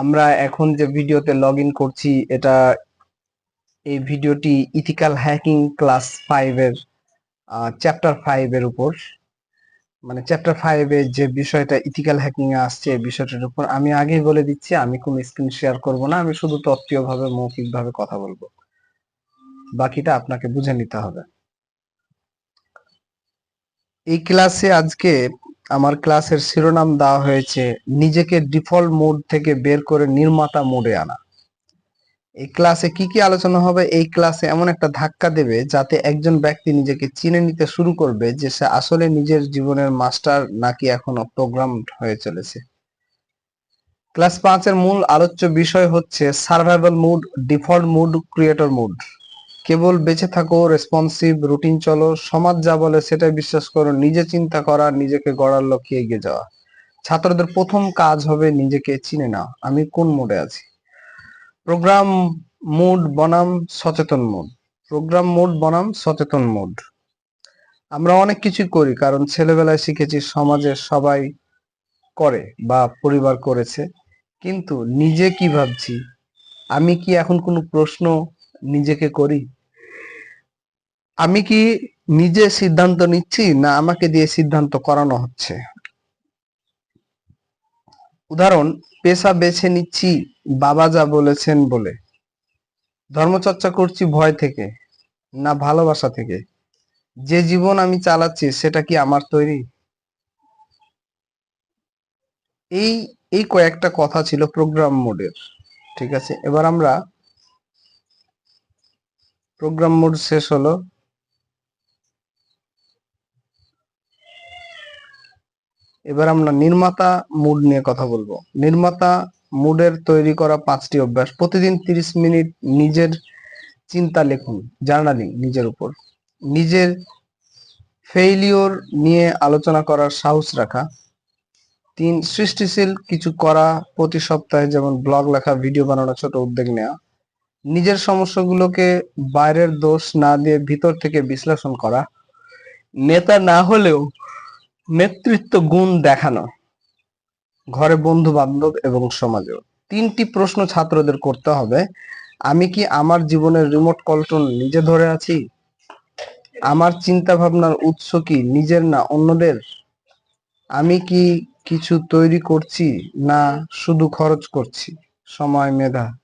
আমরা এখন যে ভিডিওতে লগ ইন করছি, এটা এই ভিডিওটি ইথিক্যাল হ্যাকিং ক্লাস ফাইভ এর চ্যাপ্টার ফাইভ এর উপর। মানে চ্যাপ্টার ফাইভ যে বিষয়টা ইথিক্যাল হ্যাকিং এ আসছে, এই বিষয়টার উপর আমি আগেই বলে দিচ্ছি, আমি কোনো স্ক্রিন শেয়ার করব না, আমি শুধু তত্ত্বীয়ভাবে মৌখিকভাবে কথা বলব। বাকিটা আপনাকে বুঝে নিতে হবে। এই ক্লাসে আজকে আমার ক্লাসের শিরোনাম দেওয়া হয়েছে, নিজেকে ডিফল্ট মোড থেকে বের করে নির্মাতা মোডে আনা। এই ক্লাসে কি কি আলোচনা হবে? এই ক্লাসে এমন একটা ধাক্কা দেবে যাতে একজন ব্যক্তি নিজেকে চিনে নিতে শুরু করবে যে সে আসলে নিজের জীবনের মাস্টার নাকি এখনও প্রোগ্রাম হয়ে চলেছে। ক্লাস পাঁচের মূল আলোচ্য বিষয় হচ্ছে survival mode, default mode, creator mode. কেবল বেঁচে থাকো রেসপন্সিভ রুটিন চলো, সমাজ যা বলে সেটাই বিশ্বাস করো, নিজে চিন্তা করা, নিজেকে গড়ার লক্ষ্যে এগিয়ে যাওয়া। ছাত্রদের প্রথম কাজ হবে নিজেকে চিনে নাও, আমি কোন মোডে আছি? প্রোগ্রাম মুড বনাম সচেতন মুড প্রোগ্রাম মুড বনাম সচেতন মুড আমরা অনেক কিছু করি, কারণ ছেলেবেলায় শিখেছি সমাজে সবাই করে বা পরিবার করেছে। কিন্তু নিজে কি ভাবছি? আমি কি এখন কোনো প্রশ্ন নিজেকে করি? আমি কি নিজে সিদ্ধান্ত নিচ্ছি না আমাকে দিয়ে সিদ্ধান্ত করানো হচ্ছে? উদাহরণ, পেশা বেছে নিচ্ছি, বাবা যা বলেছেন বলে। ধর্মচর্চা করছি ভয় থেকে, না ভালোবাসা থেকে। যে জীবন আমি চালাচ্ছি, সেটা কি আমার তৈরি? এই এই কয়েকটা কথা ছিল প্রোগ্রাম মোডের ঠিক আছে? এবার আমরা প্রোগ্রাম মোড শেষ হলো। এবার আমরা নির্মাতা মুড নিয়ে কথা বলব। নির্মাতা মুডের তৈরি করা পাঁচটি অভ্যাস। প্রতিদিন তিরিশ মিনিট নিজের চিন্তা লিখুন জার্নালিং নিজের উপর। নিজের ফেইলিওর নিয়ে আলোচনা করার সাহস রাখা। তিন, সৃষ্টিশীল কিছু করা প্রতি সপ্তাহে, যেমন ব্লগ লেখা ভিডিও বানানো, ছোট উদ্যোগ নেওয়া। নিজের সমস্যাগুলোকে বাইরের দোষ না দিয়ে ভিতর থেকে বিশ্লেষণ করা। নেতা না হলেও নেতৃত্ব গুণ দেখানো। ঘরে বন্ধু বান্ধব এবং সমাজেও। তিনটি প্রশ্ন ছাত্রদের করতে হবে। আমি কি আমার জীবনের রিমোট কন্ট্রোল নিজে ধরে আছি? আমার চিন্তা ভাবনার উৎস কি নিজের না অন্যদের? আমি কি কিছু তৈরি করছি না শুধু খরচ করছি? সময় মেধা।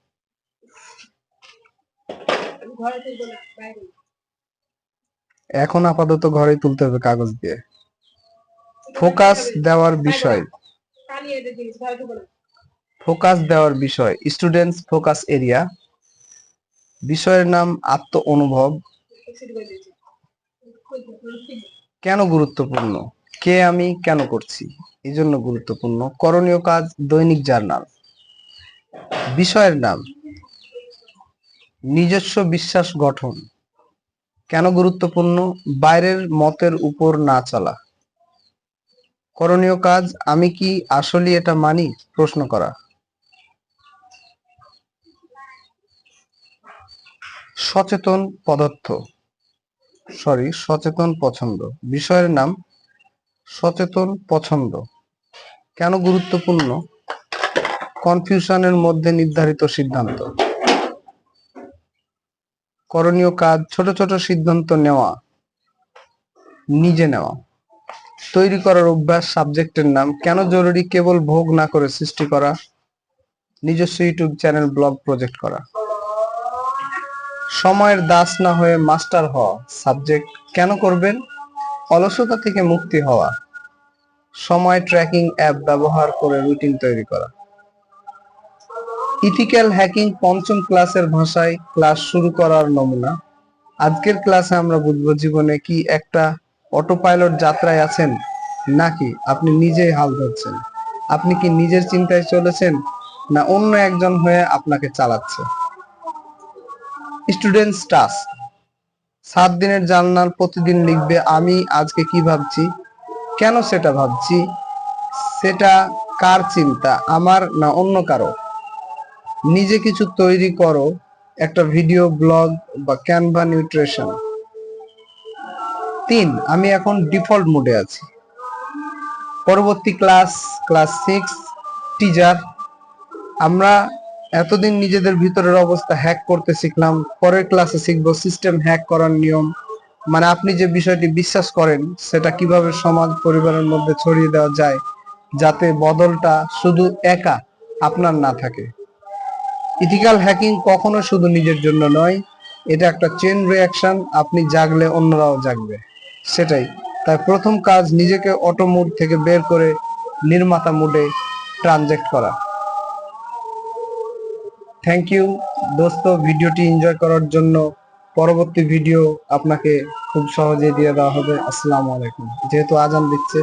এখন আপাতত ঘরে তুলতে হবে কাগজ দিয়ে। ফোকাস দেওয়ার বিষয়। ফোকাস দেওয়ার বিষয়। Students focus area. বিষয়ের নাম আত্ম অনুভব কেন গুরুত্বপূর্ণ? কে আমি, কেন করছি? এই জন্য গুরুত্বপূর্ণ। করণীয় কাজ, দৈনিক জার্নাল। বিষয়ের নাম, নিজস্ব বিশ্বাস গঠন। কেন গুরুত্বপূর্ণ? বাইরের মতের উপর না চলা। করণীয় কাজ, আমি কি আসলে এটা মানি? প্রশ্ন করা। সচেতন পদার্থ। সরি, সচেতন পছন্দ। বিষয়ের নাম, সচেতন পছন্দ। কেন গুরুত্বপূর্ণ? কনফিউশনের মধ্যে নির্ধারিত সিদ্ধান্ত। করণীয় কাজ, ছোট ছোট সিদ্ধান্ত নেওয়া। নিজে নেওয়া। তৈরি করার অভ্যাস সাবজেক্টের নাম কেন জরুরি কেবল ভোগ না করে সৃষ্টি করা? নিজস্ব ইউটিউব চ্যানেল ব্লগ প্রজেক্ট করা। সময়ের দাস না হয়ে মাস্টার হওয়া সাবজেক্ট কেন করবেন? অলসতা থেকে মুক্তি হওয়া। সময় ট্র্যাকিং অ্যাপ ব্যবহার করে রুটিন তৈরি করা। ইথিক্যাল হ্যাকিং পঞ্চম ক্লাসের ভাষায় ক্লাস শুরু করার নমুনা। আজকের ক্লাসে আমরা বুঝব জীবনে কি একটা অটো পাইলট যাত্রায় আছেন নাকি আপনি নিজেই হাল ধরছেন? আপনি কি নিজের চিন্তায় চলেছেন না অন্য একজন হয়ে আপনাকে চালাচ্ছে? Students task. সাত দিনের জার্নাল প্রতিদিন লিখবে, আমি আজকে কি ভাবছি? কেন সেটা ভাবছি? সেটা কার চিন্তা? আমার না অন্য কারও? নিজে কিছু তৈরি করো, একটা ভিডিও, ব্লগ বা ক্যানভা নিউট্রিশন। তিন, আমি এখন ডিফল্ট মোডে আছি। পরবর্তী ক্লাস ক্লাস সিক্স, টিজার। আমরা এতদিন নিজেদের ভিতরের অবস্থা হ্যাক করতে শিখলাম, পরের ক্লাসে শিখব সিস্টেম হ্যাক করার নিয়ম। মানে আপনি যে বিষয়টি বিশ্বাস করেন, সেটা কীভাবে সমাজ পরিবারের মধ্যে ছড়িয়ে দেওয়া যায়, যাতে বদলটা শুধু একা আপনার না থাকে। ইথিক্যাল হ্যাকিং কখনো শুধু নিজের জন্য নয়, এটা একটা চেন রিয়াকশন আপনি জাগলে অন্যরাও জাগবে। সেটাই। তাই প্রথম কাজ নিজেকে অটো মুড থেকে বের করে নির্মাতা মুডে ট্রানজেক্ট করা। থ্যাংক ইউ দোস্ত, ভিডিওটি এনজয় করার জন্য। পরবর্তী ভিডিও আপনাকে খুব সহজে দিয়ে দেওয়া হবে। আসসালামু আলাইকুম। যেহেতু আজান দিচ্ছে।